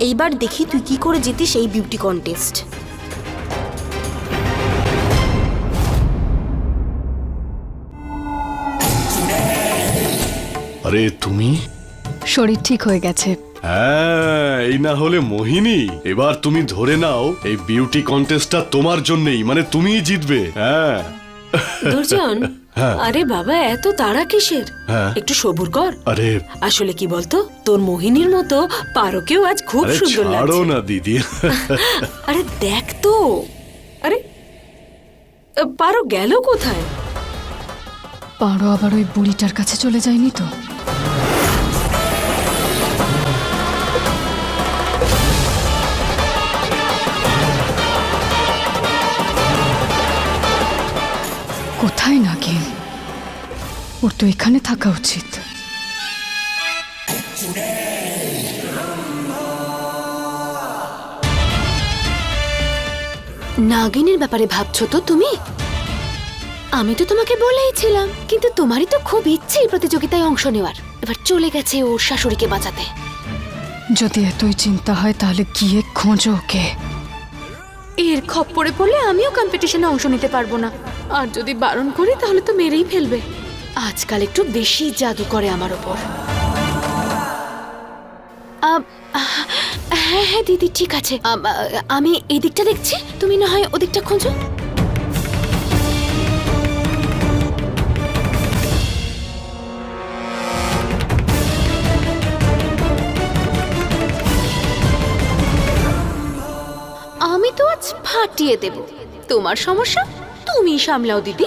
এইবার দেখি তুই কি করে জিতিস এই বিউটি কন্টেস্ট আরে তুমি? শরীর ঠিক হয়ে গেছে। হ্যাঁ এই না হলে মোহিনী এবার তুমি ধরে নাও এই বিউটি কন্টেস্টটা তোমার জন্যই মানে তুমিই জিতবে হ্যাঁ। দুর্জন আরে বাবা এত তাড়া কিসের? হ্যাঁ। একটু সবুর কর। আরে। আসলে কি বলতো তোর মোহিনীর মতো পারোকেও আজ খুব আরে সুন্দর ছাড়ো লাগছে। না দিদি। আরে দেখ তো। আরে আহ, পারো গেল কোথায়? পারো আবার ওই বুড়িটার কাছে চলে যায়নি তো? ওর তো এখানে থাকা উচিত। নাগিনের ব্যাপারে ভাবছ তো তুমি? আমি তো তোমাকে বলেইছিলাম কিন্তু তোমারই তো খুব ইচ্ছে এই প্রতিযোগিতায় অংশ নেওয়ার। এবার চলে গেছে ওর শাশুড়িকে বাঁচাতে। যদি এতই চিন্তা হয় তাহলে গিয়ে খোঁজো ওকে। এর খপ্পরে পড়লে আমিও কম্পিটিশনে অংশ নিতে পারব না। আর যদি বারণ করি তাহলে তো মেরেই ফেলবে। আজকাল একটু বেশি জাদু করে আমার ওপর। হ্যাঁ হ্যাঁ দিদি, ঠিক আছে। আমি এই দিকটা দেখছি, তুমি না হয় ওদিকটা খোঁজো। আমি তো আজ ফাটিয়ে দেব। তোমার সমস্যা? তুমি সামলাও, দিদি।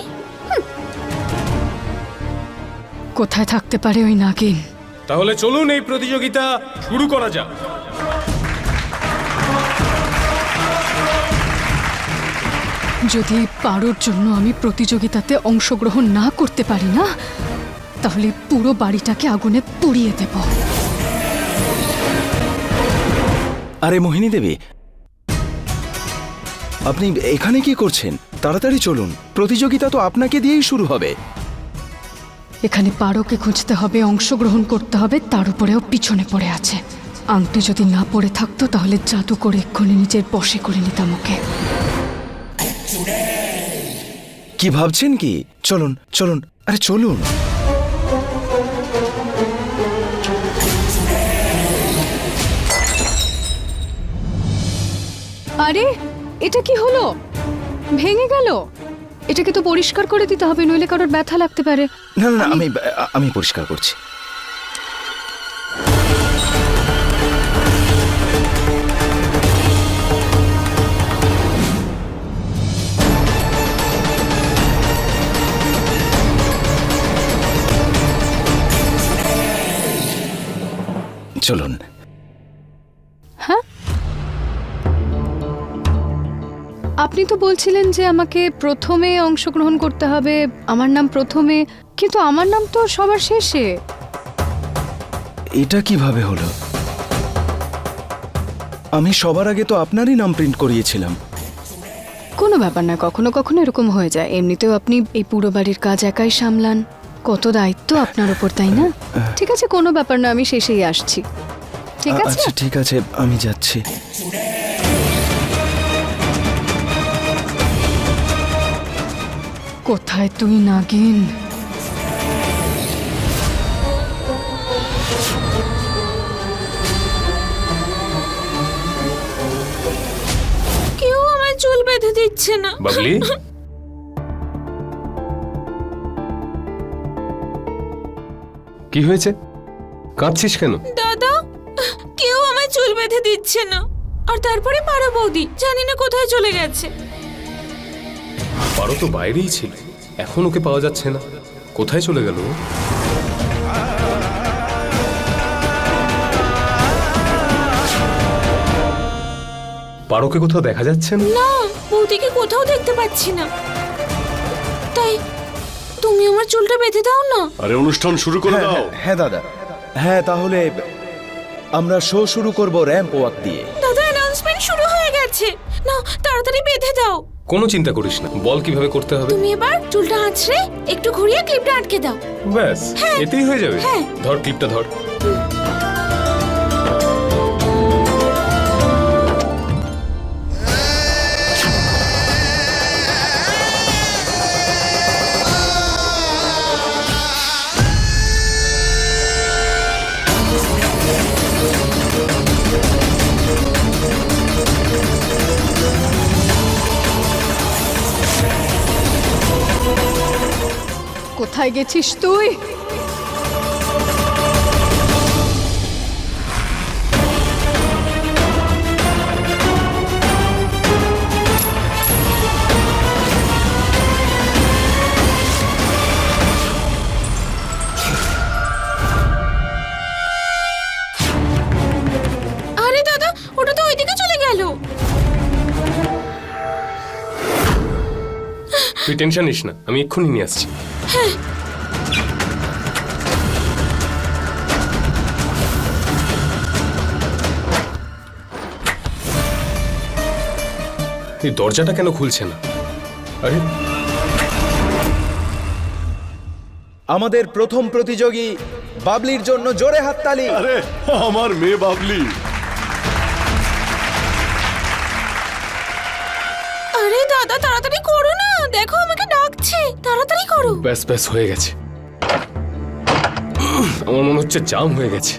কোথায় থাকতে পারে ওই নাগিন? তাহলে চলুন এই প্রতিযোগিতা শুরু করা যাক। যদি পারোর জন্য আমি প্রতিযোগিতাতে অংশগ্রহণ না করতে পারি না তাহলে পুরো বাড়িটাকে আগুনে পুড়িয়ে দেব। আরে মোহিনী দেবী আপনি এখানে কি করছেন? তাড়াতাড়ি চলুন। প্রতিযোগিতা তো আপনাকে দিয়েই শুরু হবে। এখানে পারোকে খুঁজতে হবে অংশগ্রহণ করতে হবে তার উপরেও পিছনে পড়ে আছে। আংটি যদি না পড়ে থাকতো তাহলে জাদু করে এক্ষুনি নিজের বশে করে নিতাম ওকে। কি ভাবছেন কি? চলুন চলুন আরে চলুন। আরে এটা কি হলো? ভেঙে গেল? এটাকে তো পরিষ্কার করে দিতে হবে নইলে কারোর ব্যথা লাগতে পারে। না না আমি আমি পরিষ্কার করছি। চলুন। আপনি তো বলছিলেন যে আমাকে প্রথমে অংশগ্রহণ করতে হবে আমার নাম প্রথমে কিন্তু আমার নাম তো সবার শেষে। এটা কীভাবে হলো? আমি সবার আগে তো আপনারই নাম প্রিন্ট করিয়েছিলাম। কোনো ব্যাপার না কখনো কখনো এরকম হয়ে যায়। এমনিতেও আপনি এই পুরো বাড়ির কাজ একাই সামলান। কত দায়িত্ব আপনার উপর তাই না? ঠিক আছে কোনো ব্যাপার না আমি শেষেই আসছি। ঠিক আছে? আচ্ছা ঠিক আছে আমি যাচ্ছি। কোথায় তুই নাগিন? কেউ আমার চুল বেঁধে দিচ্ছে না। বাবলি? কি হয়েছে? কাঁদছিস কেন? দাদা কেউ আমার চুল বেঁধে দিচ্ছে না। আর তারপরে পারো বৌদি জানি না কোথায় চলে গেছে। পারো তো বাইরেই ছিল। এখন ওকে পাওয়া যাচ্ছে না। কোথায় চলে গেল ও? পারোকে কোথাও দেখা যাচ্ছে না? না বৌদিকে কোথাও দেখতে পাচ্ছি না। তাই তুমি আমার চুলটা বেঁধে দাও না। আরে অনুষ্ঠান শুরু করে হ্যাঁ, দাও। হ্যাঁ, হ্যাঁ দাদা। হ্যাঁ তাহলে আমরা শো শুরু করব র্যাম্প ওয়াক দিয়ে। দাদা অ্যানাউন্সমেন্ট শুরু হয়ে গেছে। না তাড়াতাড়ি বেঁধে দাও। কোনো চিন্তা করিস না। বল কীভাবে করতে হবে? তুমি এবার চুলটা আঁচড়ে একটু ঘুরিয়ে ক্লিপটা আটকে দাও। ব্যাস এতেই হয়ে যাবে। হ্যাঁ। ধর ক্লিপটা ধর। কোথায় গেছিস তুই? আরে দাদা ওটা তো ওইদিকে চলে গেল। তুই টেনশন নিস না আমি এক্ষুনি নিয়ে আসছি। এই দরজাটা কেন খুলছে না? আরে। আমাদের প্রথম প্রতিযোগী বাবলির জন্য জোরে হাততালি আরে আমার মেয়ে বাবলি। আরে দাদা তাড়াতাড়ি করো না। দেখো আমাকে তাড়াতাড়ি করো। ব্যাস ব্যাস হয়ে গেছে। আমার মনে হচ্ছে জাম হয়ে গেছে।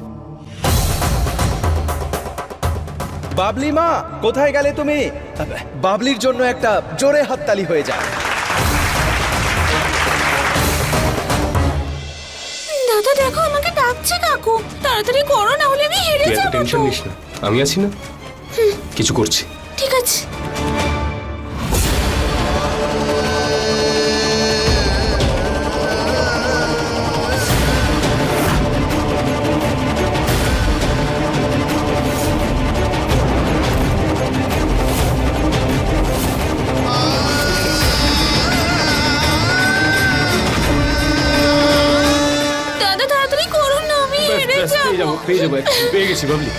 বাবলি মা কোথায় গেলে তুমি? বাবলির জন্য একটা জোরে হাততালি হয়ে যায়। দাদা দেখো আমাকে ডাকছে কাকু। তাড়াতাড়ি করো না হলে আমি হেরে যাব টেনশন। নিস না। আমি আছি না? কিছু করছি। ঠিক আছে। পেয়ে গেছি বাবলি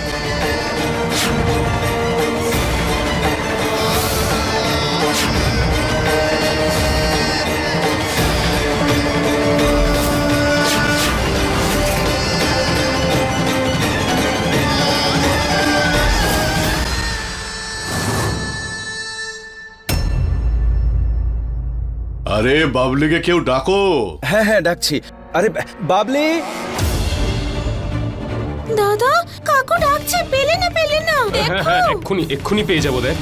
আরে বাবলিকে কেউ ডাকো হ্যাঁ হ্যাঁ ডাকছি আরে বা- বাবলি দাদা কাকু ডাকছে পেলে না পেলে না। হ্যাঁ হ্যাঁ এক্ষুনি এক্ষুনি পেয়ে যাব দেখ।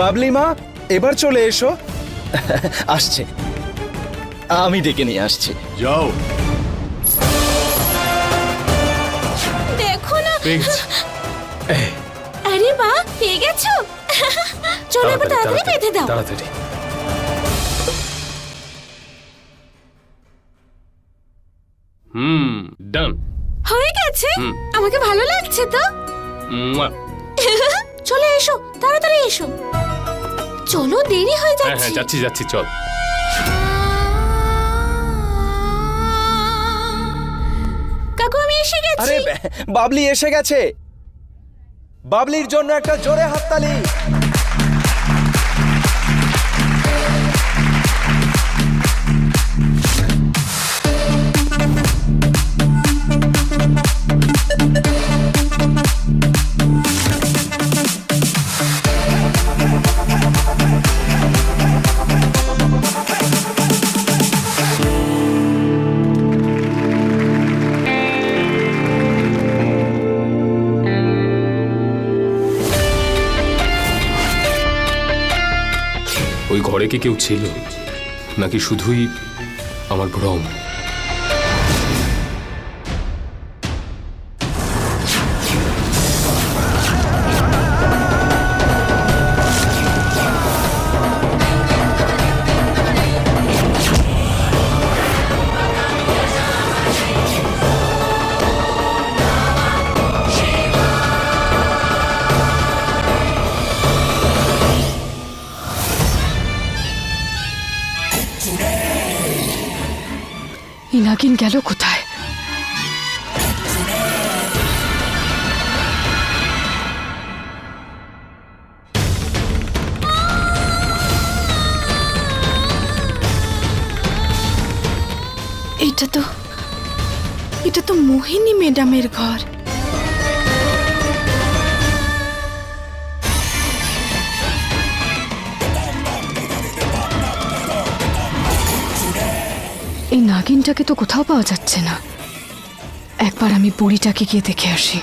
বাবলি মা এবার চলে এসো। আসছে। আমি ডেকে নিয়ে আসছি। যাও। দেখো না। পেয়ে গেছি। আরে বা পেয়ে গেছো? চলো এবার তাড়াতাড়ি বেঁধে দাও। তাড়াতাড়ি। হুম ডান হয়ে গেছে? আমাকে ভালো লাগছে তো? চলে এসো তাড়াতাড়ি এসো। চলো দেরি হয়ে হ্যাঁ হ্যাঁ যাচ্ছি যাচ্ছি চল। কাকু আমি এসে গেছি। আরে বাবলি এসে গেছে। বাবলির জন্য একটা জোরে হাততালি। ঘরে কি কেউ ছিল? নাকি শুধুই আমার ভ্রম? এই নাগিন গেল কোথায় এটা তো এটা তো মোহিনী ম্যাডামের ঘর এই তো কোথাও পাওয়া যাচ্ছে না। একবার আমি বুড়িটাকে গিয়ে দেখে আসি।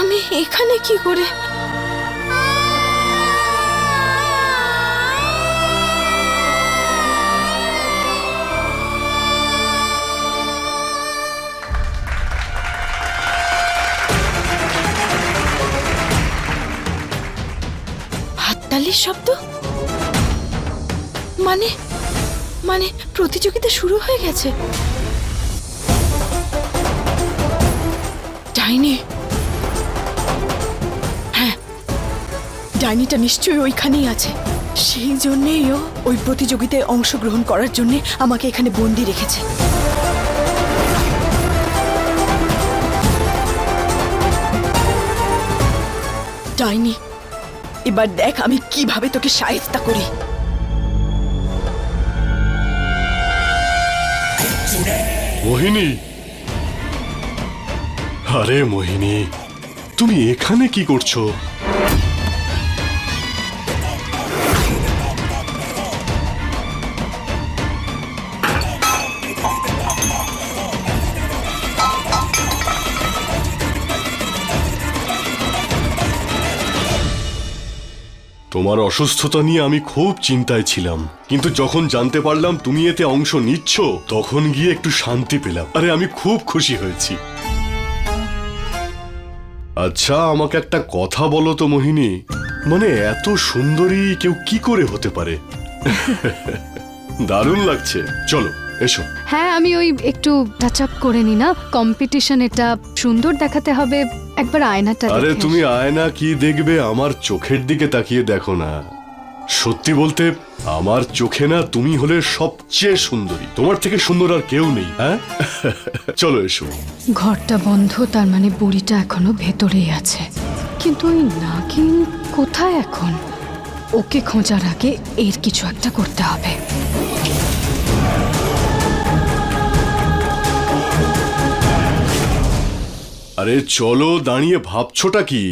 আমি এখানে কি করে? হাততালির শব্দ? মানে? মানে প্রতিযোগিতা শুরু হয়ে গেছে। ডাইনি। হ্যাঁ ডাইনিটা নিশ্চয়ই ওইখানেই আছে। সেই জন্যেই ও ওই প্রতিযোগিতায় অংশগ্রহণ করার জন্য আমাকে এখানে বন্দি রেখেছে। ডাইনি, এবার দেখ আমি কীভাবে তোকে সাহেস্তা করি। মোহিনী? আরে মোহিনী তুমি এখানে কি করছ? তোমার অসুস্থতা নিয়ে আমি খুব চিন্তায় ছিলাম। কিন্তু যখন জানতে পারলাম তুমি এতে অংশ নিচ্ছ, তখন গিয়ে একটু শান্তি পেলাম। আরে, আমি খুব খুশি হয়েছি। আচ্ছা আমাকে একটা কথা বলো তো, মোহিনী। মানে এত সুন্দরী কেউ কি করে হতে পারে? দারুণ লাগছে। চলো। এসো। হ্যাঁ আমি ওই একটু টাচ আপ করে নি না। কম্পিটিশন এটা সুন্দর দেখাতে হবে। একবার আয়নাটা আরে তুমি আয়না কি দেখবে? আমার চোখের দিকে তাকিয়ে দেখো না। সত্যি বলতে আমার চোখে না তুমি হলে সবচেয়ে সুন্দরী। তোমার থেকে সুন্দর আর কেউ নেই হ্যাঁ? চলো এসো। ঘরটা বন্ধ তার মানে বুড়িটা এখনও ভেতরেই আছে। কিন্তু ওই নাগিন কোথায় এখন? ওকে খোঁজার আগে এর কিছু একটা করতে হবে। আরে চলো দাঁড়িয়ে ভাবছোটা কি?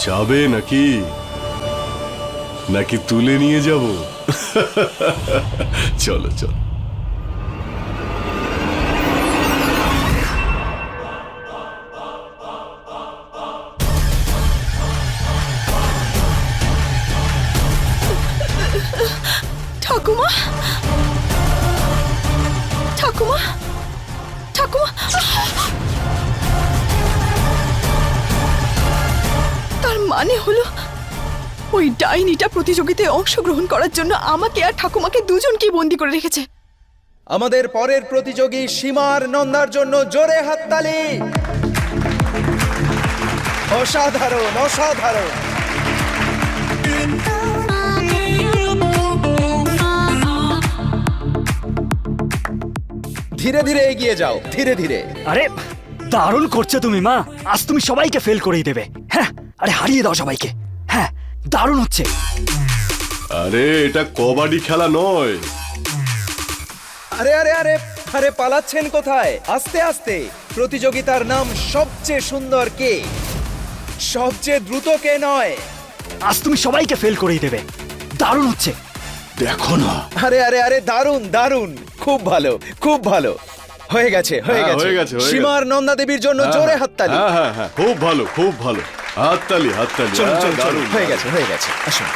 যাবে নাকি? নাকি তুলে নিয়ে যাব? চলো চলো। ঠাকুমা তার মানে হলো, ওই ডাইনিটা প্রতিযোগিতায় অংশগ্রহণ করার জন্য আমাকে আর ঠাকুমাকে দুজনকেই বন্দি করে রেখেছে। আমাদের পরের প্রতিযোগী সীমার নন্দার জন্য জোরে হাততালি। অসাধারণ অসাধারণ। ধীরে ধীরে এগিয়ে যাও ধীরে ধীরে। আরে দারুণ করছ তুমি মা। আজ তুমি সবাইকে ফেল করেই দেবে। হ্যাঁ আরে হারিয়ে দাও সবাইকে। হ্যাঁ দারুণ হচ্ছে। আরে এটা কবাডি খেলা নয়। আরে আরে আরে আরে পালাচ্ছেন কোথায়? আস্তে আস্তে। প্রতিযোগিতার নাম সবচেয়ে সুন্দর কে? সবচেয়ে দ্রুত কে নয়? আজ তুমি সবাইকে ফেল করেই দেবে। দারুণ হচ্ছে। দেখো না। আরে আরে আরে দারুণ দারুণ খুব ভালো খুব ভালো। হয়ে গেছে হয়ে হ্যাঁ, গেছে। হয়ে গেছে, হয়ে সীমার নন্দা দেবীর জন্য জোরে হাততালি। হ্যাঁ হ্যাঁ হ্যাঁ খুব ভালো খুব ভালো। হাততালি হাততালি চলুন হ্যাঁ, চলুন চলুন। দারুণ, হয়ে গেছে হয়ে গেছে। আসুন।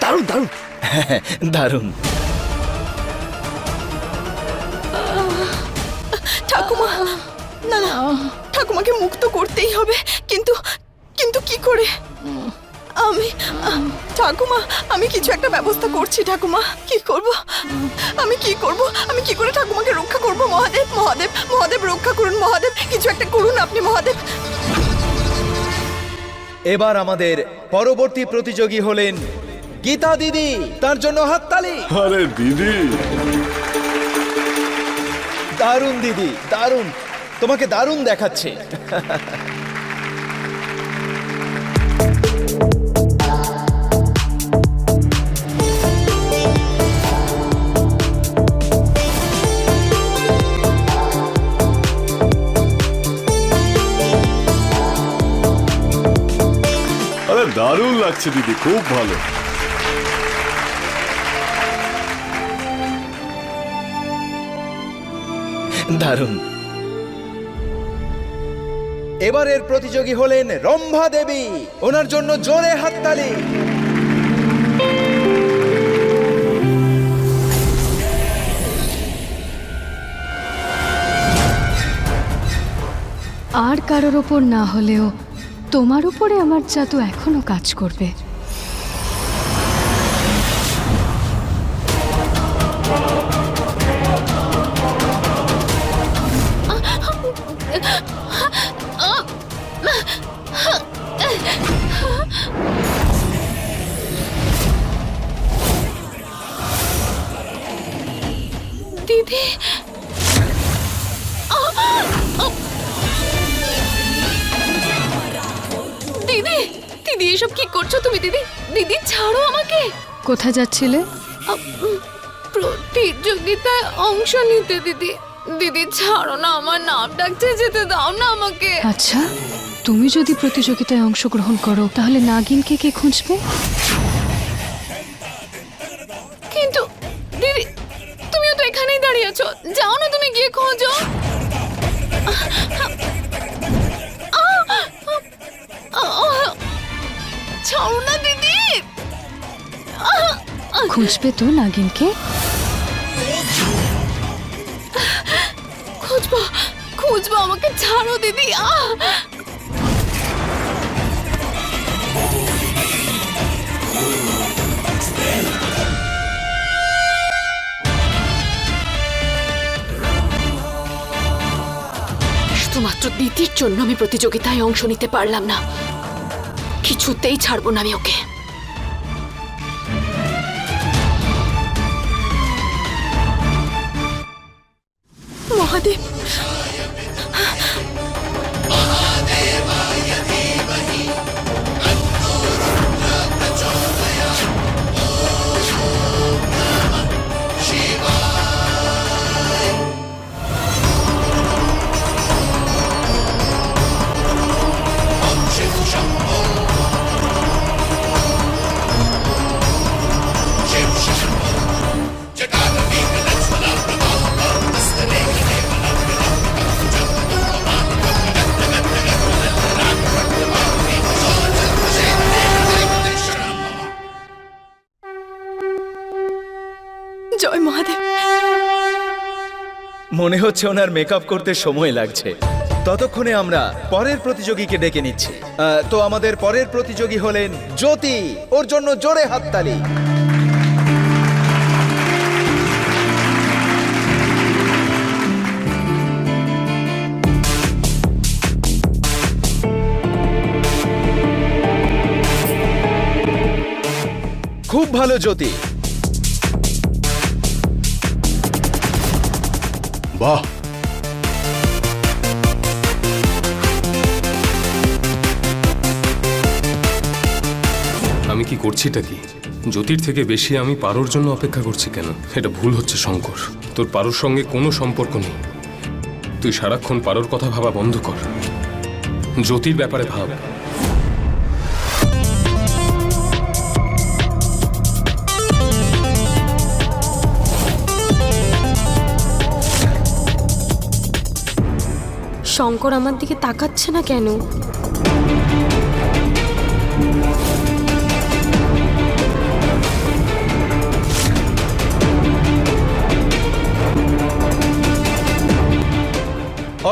দারুণ দারুণ। দারুণ ঠাকুমা না না ঠাকুমাকে মুক্ত করতেই হবে কিন্তু কিন্তু কি করে? ঠাকুমা আমি কিছু একটা ব্যবস্থা করছি ঠাকুমা। কি করব? আমি কি করব? আমি কি করে ঠাকুমাকে রক্ষা করব মহাদেব? মহাদেব মহাদেব রক্ষা করুন মহাদেব। কিছু একটা করুন আপনি মহাদেব। এবার আমাদের পরবর্তী প্রতিযোগী হলেন গীতা দিদি তার জন্য হাততালি। আরে দিদি। দারুণ দিদি দারুণ। তোমাকে দারুণ দেখাচ্ছে। দারুণ লাগছে দিদি খুব ভালো। দারুণ। এবারের প্রতিযোগী হলেন রম্ভা দেবী ওনার জন্য জোরে হাততালি। আর কারোর ওপর না হলেও তোমার উপরে আমার জাদু এখনও কাজ করবে। কোথায় যাচ্ছিলে? প্রতিযোগিতায় অংশ নিতে দিদি। দিদি ছাড়ো না আমার নাম ডাকছে যেতে দাও না আমাকে। আচ্ছা তুমি যদি প্রতিযোগিতায় অংশগ্রহণ করো তাহলে নাগিনকে কে খুঁজবে? কিন্তু দিদি তুমিও তো এখানেই দাঁড়িয়ে আছো। যাও না তুমি গিয়ে খোঁজো। ছাড়ো খুঁজবে তো নাগিনকে? খুঁজবো খুঁজবো, আমাকে ছাড়ো দিদি, আহ! শুধুমাত্র দিদির জন্য আমি প্রতিযোগিতায় অংশ নিতে পারলাম না। কিছুতেই ছাড়বো না আমি ওকে। মহাদেব মনে হচ্ছে ওনার মেকআপ করতে সময় লাগছে। ততক্ষণে আমরা পরের প্রতিযোগীকে ডেকে নিচ্ছি। আহ, তো আমাদের পরের প্রতিযোগী হলেন জ্যোতি ওর জন্য জোরে হাততালি। খুব ভালো জ্যোতি। বাহ। আমি কি করছিটা কি? জ্যোতির থেকে বেশি আমি পারোর জন্য অপেক্ষা করছি কেন? এটা ভুল হচ্ছে, শঙ্কর। তোর পারোর সঙ্গে কোনো সম্পর্ক নেই। তুই সারাক্ষণ পারোর কথা ভাবা বন্ধ কর। জ্যোতির ব্যাপারে ভাব। শঙ্কর আমার দিকে তাকাচ্ছে না কেন?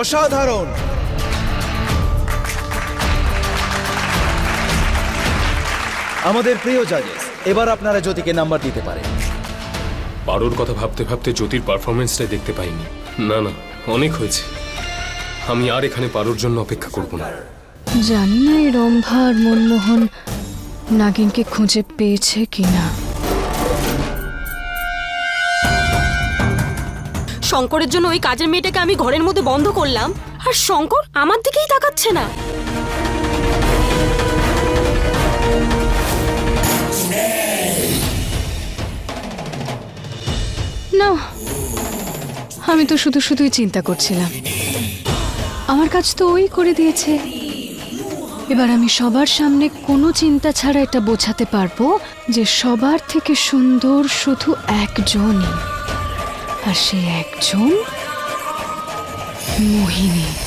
অসাধারণ। আমাদের প্রিয় জাজেস এবার আপনারা জ্যোতিকে নাম্বার দিতে পারেন। পারোর কথা ভাবতে ভাবতে জ্যোতির পারফরমেন্সটাই দেখতে পাইনি। না না অনেক হয়েছে। আমি আর এখানে পারোর জন্য অপেক্ষা করব না। জানি না এই রম্ভা আর মনমোহন নাগিনকে খুঁজে পেয়েছে কিনা। শঙ্করের জন্য ওই কাজের মেয়েটাকে আমি ঘরের মধ্যে বন্ধ করলাম আর শঙ্কর আমার দিকেই তাকাচ্ছে না। না আমি তো শুধু শুধুই চিন্তা করছিলাম। আমার কাজ তো ওই করে দিয়েছে। এবার আমি সবার সামনে কোনো চিন্তা ছাড়া এটা বোঝাতে পারব যে সবার থেকে সুন্দর শুধু একজনই। আর সে একজন মোহিনী।